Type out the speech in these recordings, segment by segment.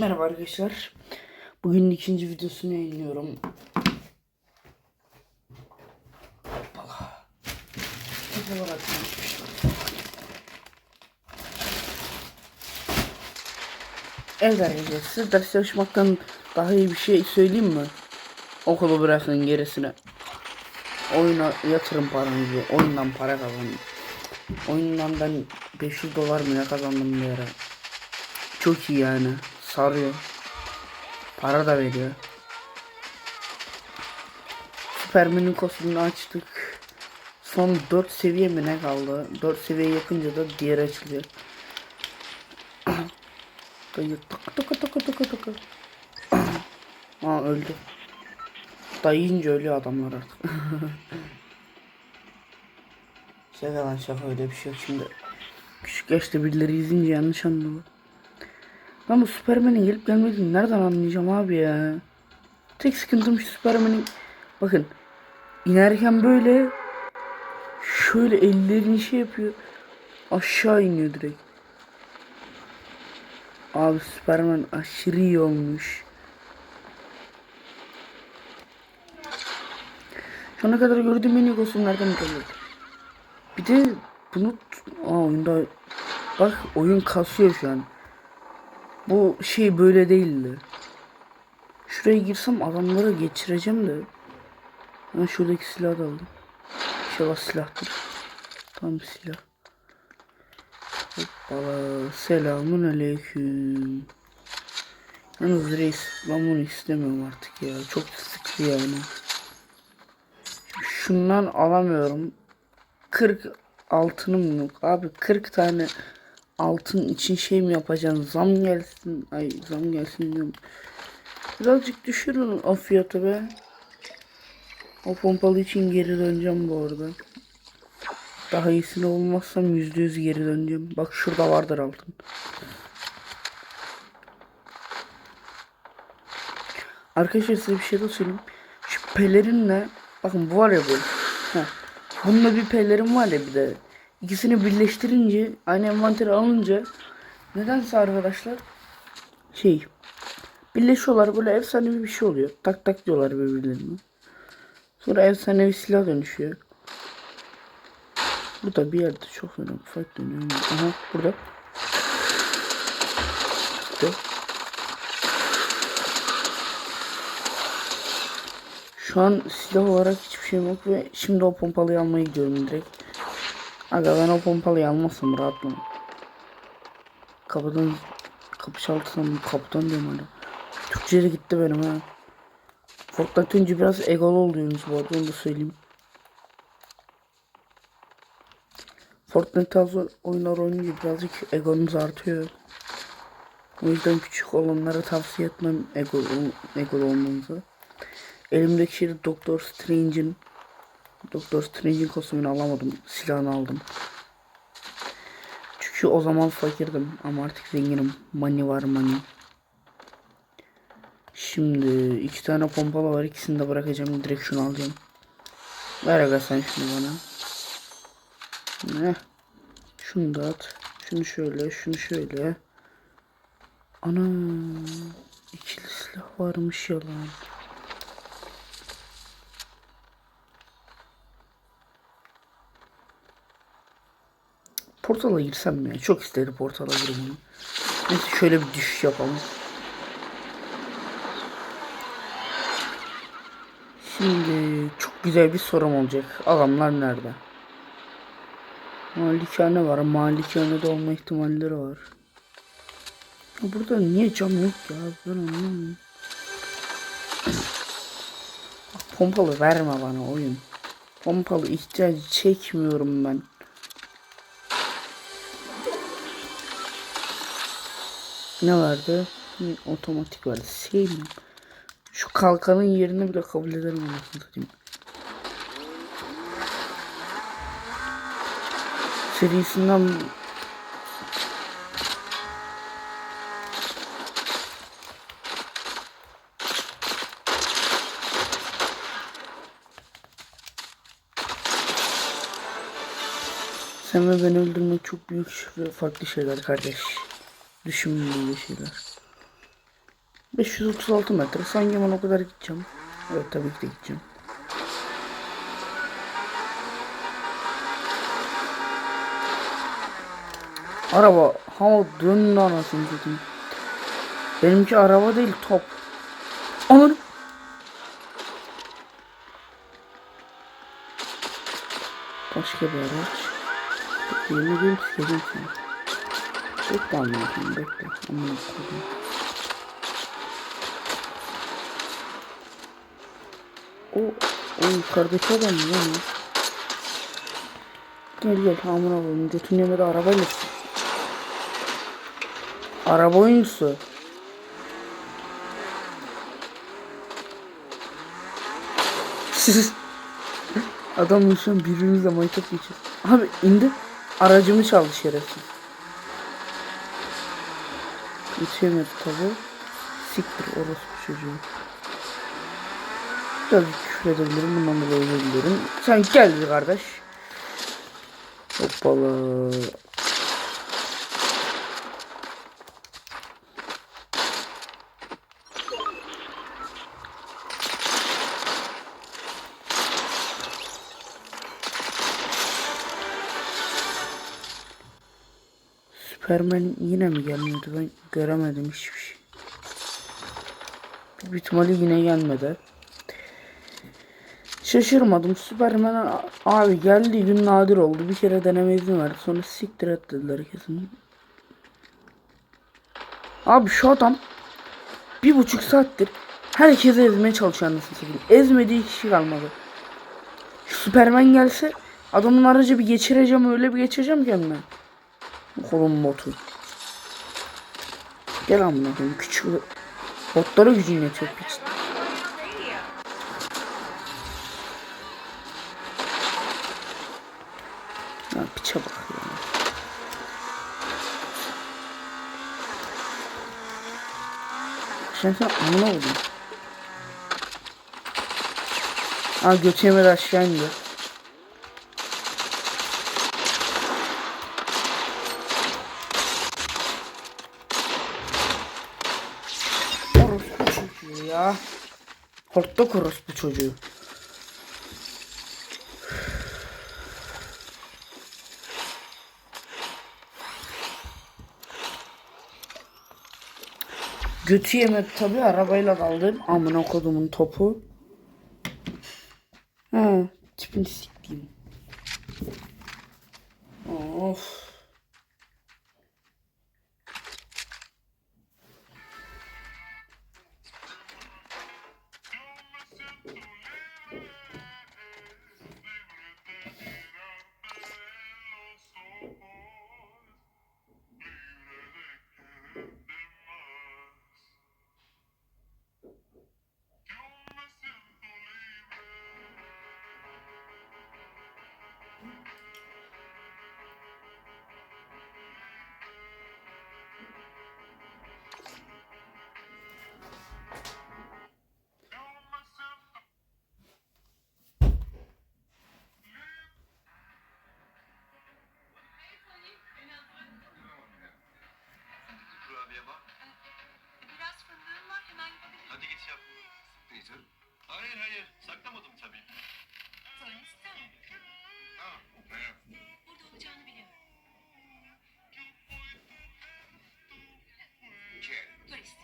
Merhaba arkadaşlar. Bugün ikinci videosunu yayınlıyorum. Hoppala. Ne. Evet arkadaşlar siz ders çalışmaktan daha iyi bir şey söyleyeyim mi? Okulu bırakın gerisine. Oyuna yatırın paranızı. Oyundan para kazanın. Oyundan ben 500 dolar mı ne kazandım bir ara. Çok iyi yani. Sarıyor. Para da veriyor. Superman'in kostümünü açtık. Son 4 seviye mi ne kaldı? 4 seviye yapınca da diğer açılacak. Dayı tık tık tık tık tık. Aa öldü. Dayayınca ölüyor adamlar artık. şaka lan şaka öyle bir şey yok şimdi. Küçük yaşta birileri izleyince yanlış anlıyor. Ben bu Superman'in gelip gelmediğini nereden anlayacağım abi ya? Tek sıkıntım şu Superman'in bakın inerken böyle şöyle ellerini şey yapıyor aşağı iniyor direkt. Abi Superman aşırı iyi olmuş. Şu ana kadar gördüğüm en iyi kostümlerden biri. Bir de bunu Aa, oyunda bak oyun kasıyor şu an. Bu şey böyle değildi. Şuraya girsem adamları geçireceğim de. Ben şuradaki silahı da aldım. İnşallah silahtır. Tam silah. Hoppala. Selamun aleyküm. Yalnız reis ben bunu istemiyorum artık ya. Çok sıktı yani. Şundan alamıyorum. 40 altınım yok. Abi 40 tane altın için şey mi yapacaksın? Zam gelsin. Ay zam gelsin diyorum. Birazcık düşürün o fiyatı be. O pompalı için geri döneceğim bu arada. Daha iyisini olmazsam yüzde yüz geri döneceğim. Bak şurada vardır altın. Arkadaşlar size bir şey de söyleyeyim. Şu pelerinle bakın bu var ya bu. Heh. Bununla bir pelerin var ya bir de. İkisini birleştirince aynı envanteri alınca nedense arkadaşlar şey birleşiyorlar böyle efsanevi bir şey oluyor. Tak tak diyorlar birbirlerine. Sonra efsanevi silah dönüşüyor. Burada bir yerde çok fena fight dönüyor. Aha burada. İşte. Şu an silah olarak hiçbir şeyim yok ve şimdi o pompalıyı almaya gidiyorum direkt. Aga ben o pompalıyı almazsam rahatlamam. Kapıdan kapı çaldırsam kapıdan diyorum hala. Türkçe de gitti benim ha. Fortnite önce biraz egol oluyorsunuz bu arada onu da söyleyeyim. Fortnite tarzı oyunlar oynayınca birazcık egonuz artıyor. O yüzden küçük olanlara tavsiye etmem ego, ego olmanızı. Elimdeki şey de Doctor Strange'in Doktor Strange'in kostümünü alamadım. Silahını aldım. Çünkü o zaman fakirdim ama artık zenginim. Money var money. Şimdi iki tane pompalı var. İkisini de bırakacağım. Direkt şunu alacağım. Ver aga sen şunu bana. Ne? Şunu da at. Şunu şöyle, şunu şöyle. Ana ikili silah varmış ya Portala girsem mi? Çok isterim portala girmeyi. Neyse şöyle bir düşüş yapalım. Şimdi çok güzel bir sorum olacak. Adamlar nerede? Malikane var. Malikanede olma ihtimalleri var. Burada niye cam yok ya? Ben anlamıyorum. Pompalı verme bana oyun. Pompalı ihtiyacı çekmiyorum ben. Ne vardı? Hı, otomatik vardı. Sevmiyorum. Şu kalkanın yerini bile kabul ederim anasını satayım. Serisinden Sen ve beni öldürmek çok büyük ve farklı şeyler kardeş. Düşünmediği şeyler. 536 metre. Sanki ben o kadar gideceğim. Evet tabii ki de gideceğim. Araba hava döndü anasını satayım. Benimki araba değil top. Ananı. Başka bir araç. Yemin ediyorum sikeceğim. Bekle amına koyayım bekle. Amına koyayım. O, o yukarıdaki adam mı lan? Gel gel amına koyayım. Götün yemede arabayla. Araba oyuncusu. Adam şu an birbirimizle maytap geçiyor. Abi indi. Aracımı çaldı şerefsiz. Yetişemedi tabi. Siktir orospu çocuğu. Biraz küfür edebilirim. Bundan dolayı özür dilerim. Sen gel kardeş. Hoppala. Superman yine mi gelmedi? Ben göremedim hiçbir şey. Büyük ihtimalle yine gelmedi. Şaşırmadım. Superman a- abi geldi gün nadir oldu. Bir kere deneme izin verdi. Sonra siktir et dediler kesin. Abi şu adam bir buçuk saattir herkese ezmeye çalışıyor anasını satayım. Ezmediği kişi kalmadı. Şu Superman gelse adamın aracı bir geçireceğim öyle bir geçireceğim kendime. Kolum botu. Gel amına koyayım küçük botlara gücün yetiyor piç. Ya piçe bak ya. Sen sen amına koydun. Aa götü yemedi aşağı indi. Orospu çocuğu ya. Hortlak orospu çocuğu. Götü yemedi tabi arabayla kaldım. Amına kodumun topu. Ha, tipini Hayır hayır. Saklamadım tabii. Sonra istemem. Ha, hayır. Burada olacağını biliyorum. Gel. Turist.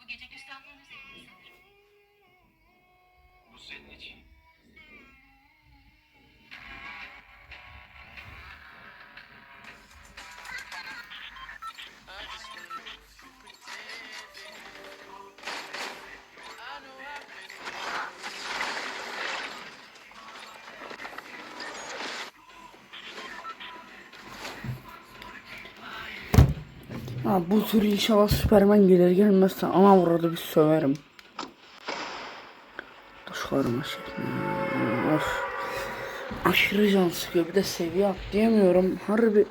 Bu gece üzerinde sanırım. Bu senin için. Ha, bu tür inşallah Superman gelir gelmezse ana burada bir söverim. Taşlarım aşağı. Of. Aşırı can sıkıyor. Bir de seviye atlayamıyorum. Harbi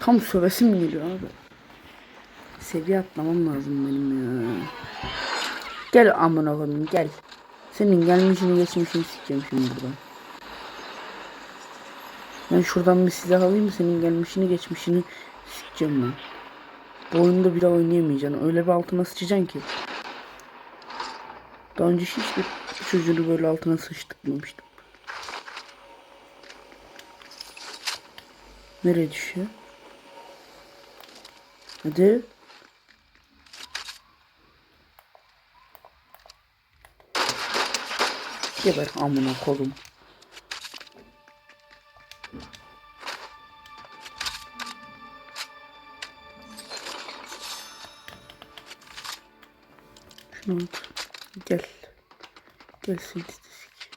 tam sövesim geliyor abi. Seviye atlamam lazım benim ya. Gel amına koyayım gel. Senin gelmişini geçmişini sikeceğim şimdi buradan. Ben şuradan bir silah alayım senin gelmişini geçmişini sikeceğim ben. Oyunda daha oynayamayacaksın. Öyle bir altına sıçacaksın ki. Daha önce hiçbir çocuğunu böyle altına sıçtırmamıştım. Nereye düşüyor? Hadi. Geber amına kolum. Şunu at. Gel. Gel seni titizlik.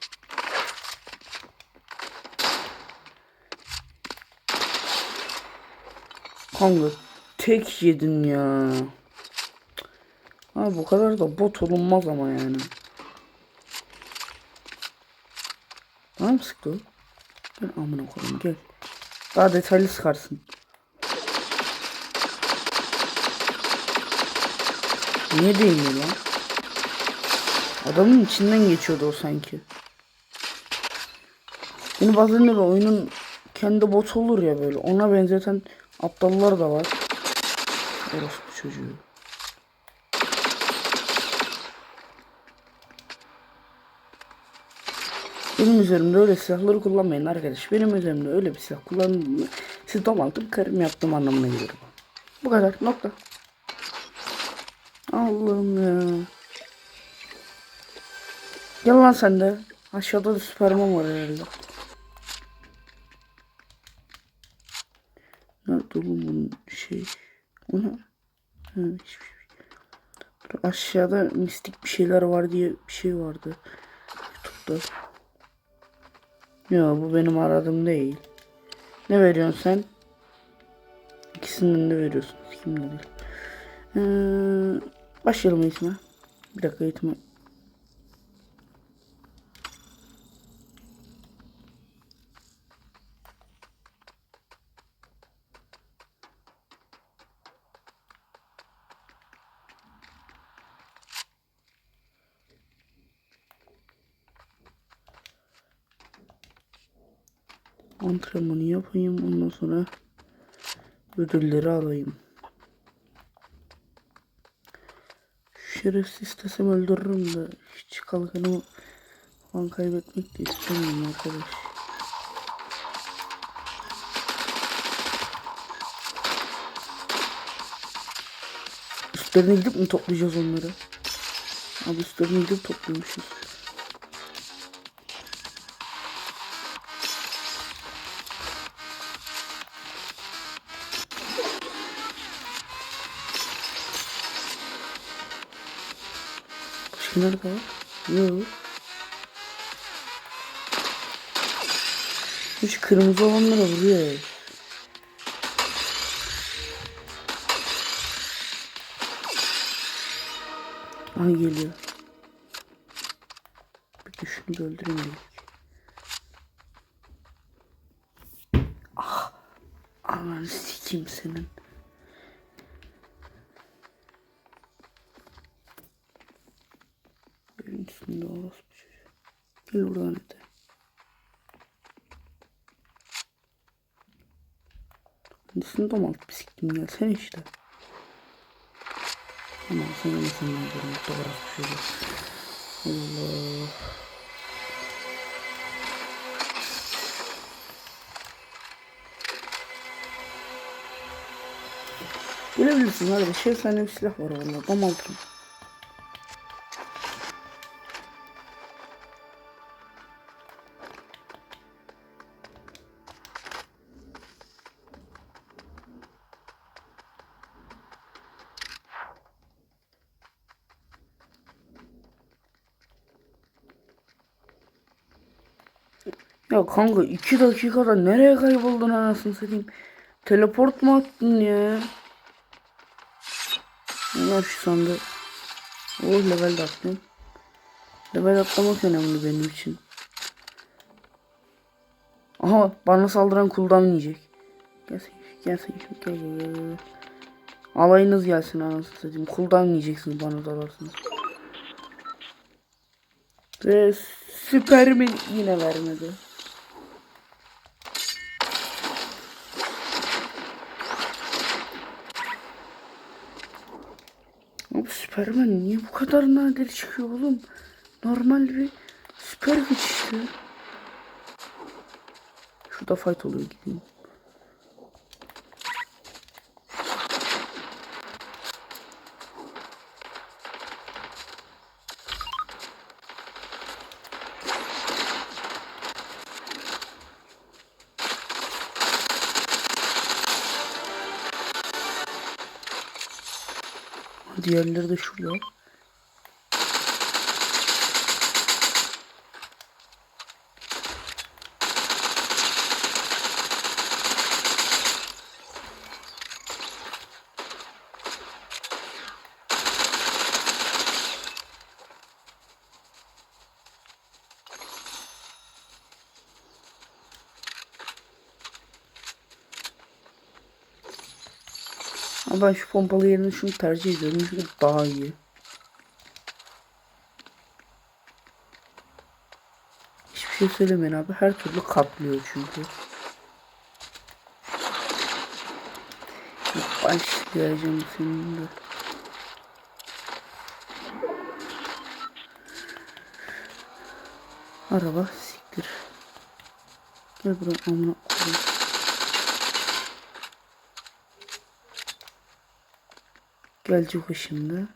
Kanka tek yedin ya. Ha bu kadar da bot olunmaz ama yani. Bana mı sıktı? Gel amına koyayım gel. Daha detaylı sıkarsın. Niye değmiyor lan? Adamın içinden geçiyordu o sanki. Yine bazen öyle oyunun kendi bot olur ya böyle. Ona benzeten aptallar da var. Orospu çocuğu. Benim üzerimde öyle silahları kullanmayın arkadaş. Benim üzerimde öyle bir silah kullanın. Siz domaltıp karım yaptığım anlamına gelir bu. Bu kadar nokta. Allah'ım ya. Gel lan sen de. Aşağıda da süperman var herhalde. Nerede oğlum bunun şey? O ne? Ha, hiçbir şey. Aşağıda mistik bir şeyler var diye bir şey vardı. Youtube'da. Ya bu benim aradığım değil. Ne veriyorsun sen? İkisinden de veriyorsun. Kim değil. Ee, başlayalım eğitime. Bir dakika eğitime. Antrenmanı yapayım ondan sonra ödülleri alayım. Şerefsiz istesem öldürürüm de hiç kalkanımı falan kaybetmek de istemiyorum arkadaş. Üstlerine gidip mi toplayacağız onları? Abi üstlerine gidip topluyormuşuz. Nerede? Yok. Hiç kırmızı olanlara vuruyor. Aha geliyor. Bir de şunu da öldüreyim. Ah. Ananı sikeyim senin. Benim üstümde orospu çocuğu. Hadi. Kendisini domalt bisikletim gelsene işte. Ama sen yine sen. Mutlu orospu çocuğu. Allah. Gelebilirsin hadi. Şey sende bir silah var valla. Domaltırım. Ya kanka iki dakikada nereye kayboldun anasını satayım? Teleport mu attın ya? Allah şu sandı. Oh level de attım. Level atlamak önemli benim için. Aha bana saldıran cooldown yiyecek. Gelsin gelsin gel gel gel. Alayınız gelsin anasını satayım. Cooldown yiyeceksiniz bana dalarsınız. Ve süpermin yine vermedi. Abi Superman niye bu kadar nadir çıkıyor oğlum? Normal bir süper güç işte. Şurada fight oluyor gideyim. Diğerleri de şurada. Ama ben şu pompalı yerine şunu tercih ediyorum çünkü daha iyi. Hiçbir şey söylemeyin abi. Her türlü katlıyor çünkü. Başlayacağım seninle. Araba siktir. Gel buraya amına koyayım. Gelecek o şimdi.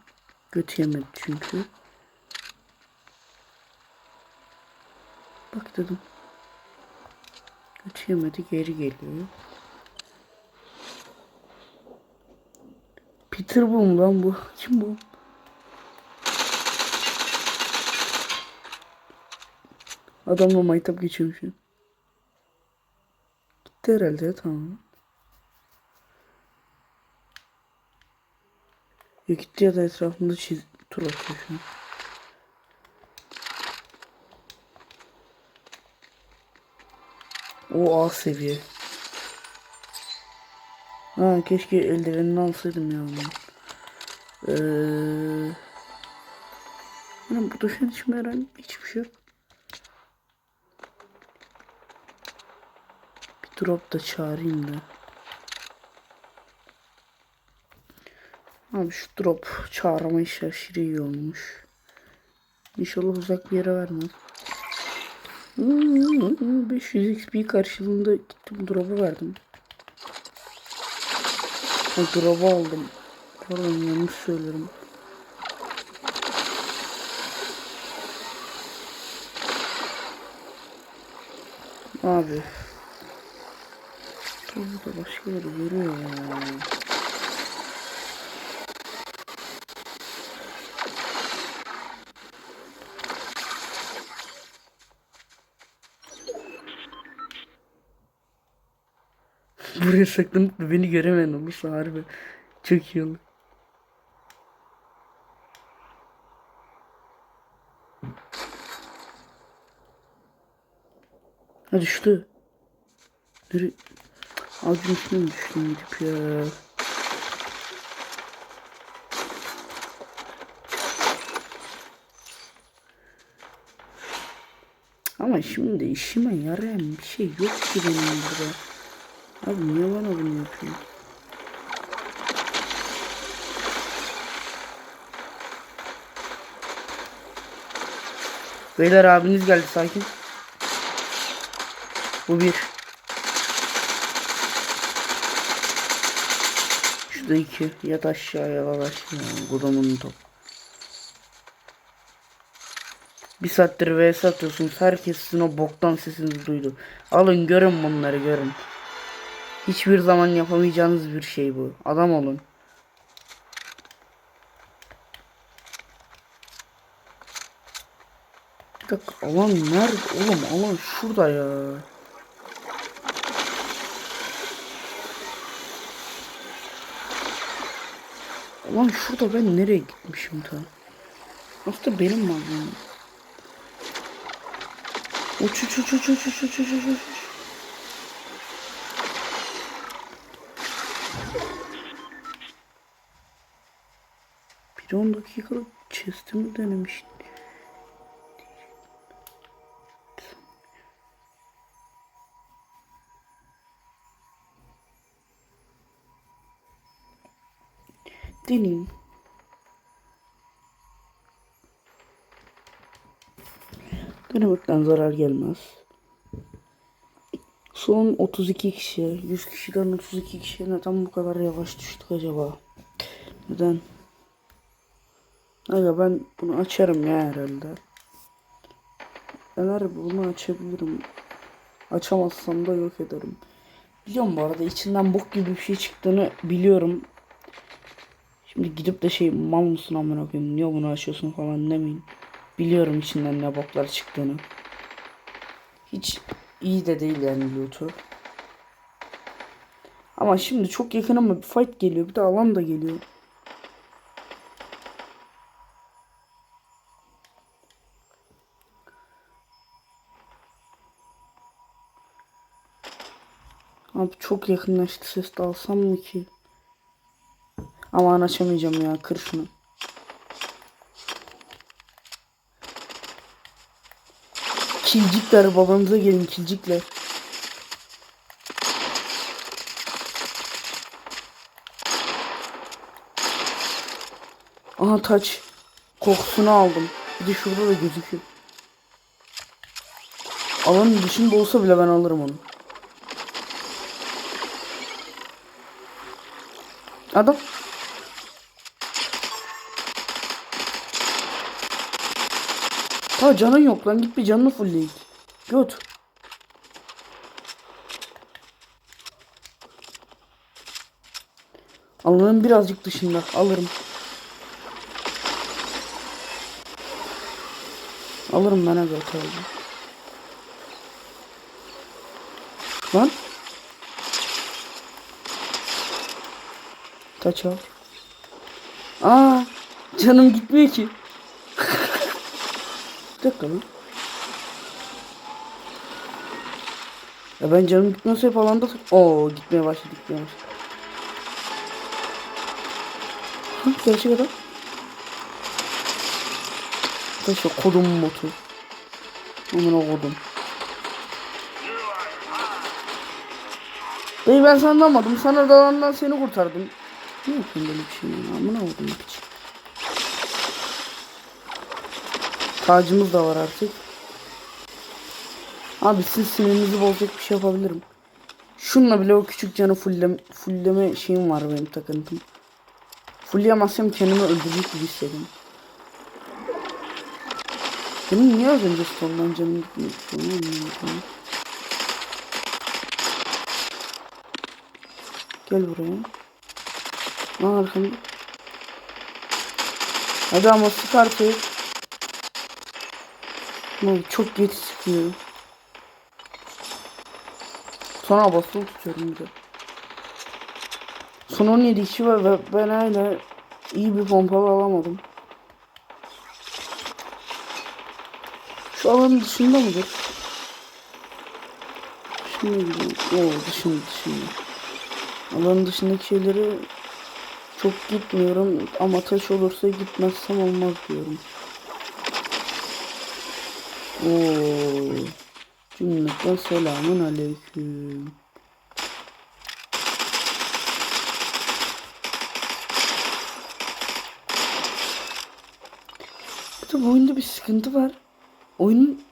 Göt yemedi çünkü. Bak dedim. Göt yemedi geri geliyor. Peter mu lan bu? Kim bu? Adamla maytap geçiyormuşum. Gitti herhalde tamam. Ya gitti ya da etrafında çiz tur atıyor şu an. O A seviye. Ha keşke eldivenini alsaydım ya onu. Benim bu duşun içinde herhangi hiçbir şey yok. Bir drop da çağırayım da. Abi şu drop çağırma işi aşırı iyi olmuş. İnşallah uzak bir yere vermez. Hmm, 500 XP karşılığında gittim drop'u verdim. Drop'u aldım. Pardon yanlış söylerim. Abi. Bu da başka yere görüyor ya. Buraya saklanıp da beni göremeyen olursa harbi çok iyi olur. Ha düştü. Nereye? Ağacın üstüne mi düştüm gidip ya? Ama şimdi işime yarayan bir şey yok ki benim burada. Abi niye bana bunu yapıyorsun? Beyler abiniz geldi sakin. Bu bir. Şurada iki. Yat aşağıya yat aşağıya. Kodumun top. Bir saattir vs atıyorsunuz. Herkes sizin o boktan sesinizi duydu. Alın görün bunları görün. Hiçbir zaman yapamayacağınız bir şey bu. Adam olun. Bir dakika alan nerede? Oğlum alan şurada ya. Ulan şurada ben nereye gitmişim ta? Aslında benim malım. Uç uç uç uç uç uç uç uç uç uç. Bir 10 dakikalık chest'imi denemiştim. deneyim. Denemekten zarar gelmez. Son 32 kişi, 100 kişiden 32 kişiye neden bu kadar yavaş düştük acaba? Neden? Aga ben bunu açarım ya herhalde. Eğer bunu açabilirim. Açamazsam da yok ederim. Biliyorum bu arada içinden bok gibi bir şey çıktığını biliyorum. Şimdi gidip de şey mal mısın amına koyayım niye bunu açıyorsun falan demeyin. Biliyorum içinden ne boklar çıktığını. Hiç iyi de değil yani loot'u. Ama şimdi çok yakın ama bir fight geliyor. Bir de alan da geliyor. Abi çok yakınlaştı ses de alsam mı ki? Aman açamayacağım ya kır şunu. Kilcikler babanıza gelin kilcikler. Aha taç. Kokusunu aldım. Bir de şurada da gözüküyor. Alanın dışında olsa bile ben alırım onu. Adam. Ha canın yok lan git bir canını fullleyik. Göt. Alanın birazcık dışında alırım. Alırım ben aga tabii. Lan. Taç al. Aa, canım gitmiyor ki. Bir dakika lan. Ya ben canım gitmiyorsa hep alanda... Oo gitmeye başladı gitmeye başladı. Hı, gerçek adam. Taşı kodum botu. Amına kodum. Dayı ben senden almadım. Sana dalandan seni kurtardım. Ne yapayım böyle bir şey ya? Amına kodum piç. Tacımız da var artık. Abi siz sinirinizi bozacak bir şey yapabilirim. Şunla bile o küçük canı fullleme, fullleme şeyim var benim takıntım. Fullleyemezsem kendimi öldürecek gibi hissediyorum. Benim niye az önce sondan canım gitmiyor? Tamam. Gel buraya. Lan arkamda. Hadi ama sık artık. Lan çok geç sıkıyor. Sonra basılı tutuyorum bir de. Son 17 kişi var ve ben hala iyi bir pompalı alamadım. Şu alanın dışında mıdır? Dışında gibi. Oo dışında dışında. Alanın dışındaki şeyleri çok gitmiyorum ama taş olursa gitmezsem olmaz diyorum. Oo. Cümleten selamun aleyküm. Bu oyunda bir sıkıntı var. Oyunun...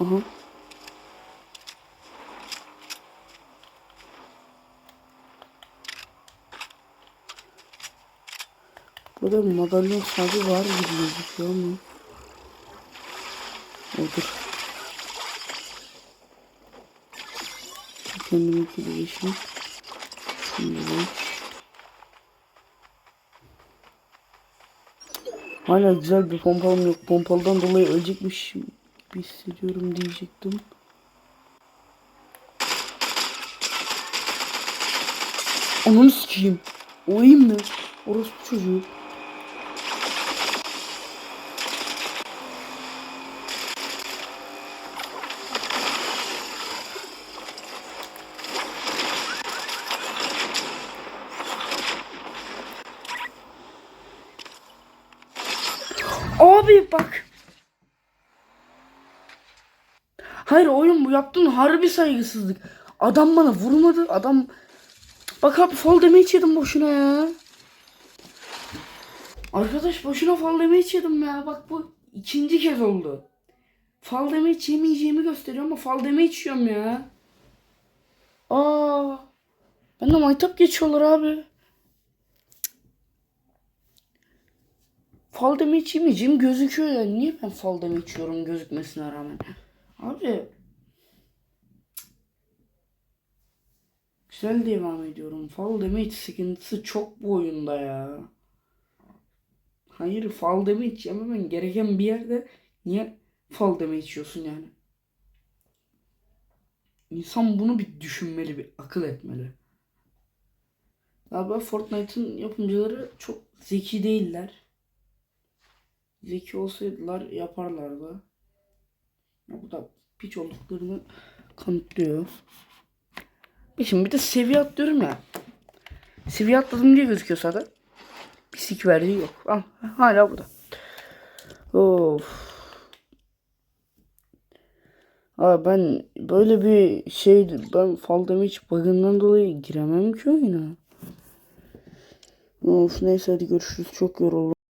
Aha. Burada madalyon sadece var gibi gözüküyor ama. Odur. Kendimi kilitleşim. Şimdi. Hala güzel bir pompalım yok. Pompalıdan dolayı ölecekmiş gibi hissediyorum diyecektim. Onu sikeyim. Oyayım mı? Orospu çocuğu. Abi bak. Hayır oyun bu yaptığın harbi saygısızlık. Adam bana vurmadı. Adam bak abi fall damage yedim boşuna ya. Arkadaş boşuna fall damage yedim ya. Bak bu ikinci kez oldu. Fall damage yemeyeceğimi gösteriyor ama fall damage yiyorum ya. Aa. Ben de maytap geçiyorlar abi. Fall damage yemeyeceğim gözüküyor ya. Niye ben fall damage yiyorum gözükmesine rağmen? Abi. Güzel devam ediyorum. Fall damage sıkıntısı çok bu oyunda ya. Hayır fall damage yememen gereken bir yerde niye fall damage yiyorsun yani? İnsan bunu bir düşünmeli, bir akıl etmeli. Galiba Fortnite'ın yapımcıları çok zeki değiller. Zeki olsaydılar yaparlardı. Ya bu da piç olduklarını kanıtlıyor. E Şimdi bir de seviye atlıyorum ya. Seviye atladım diye gözüküyor zaten. Bir sik verdiği yok. Hala burada. Of. Abi ben böyle bir şey ben fall damage bug'ından dolayı giremem ki oyuna. Of neyse hadi görüşürüz. Çok yoruldum.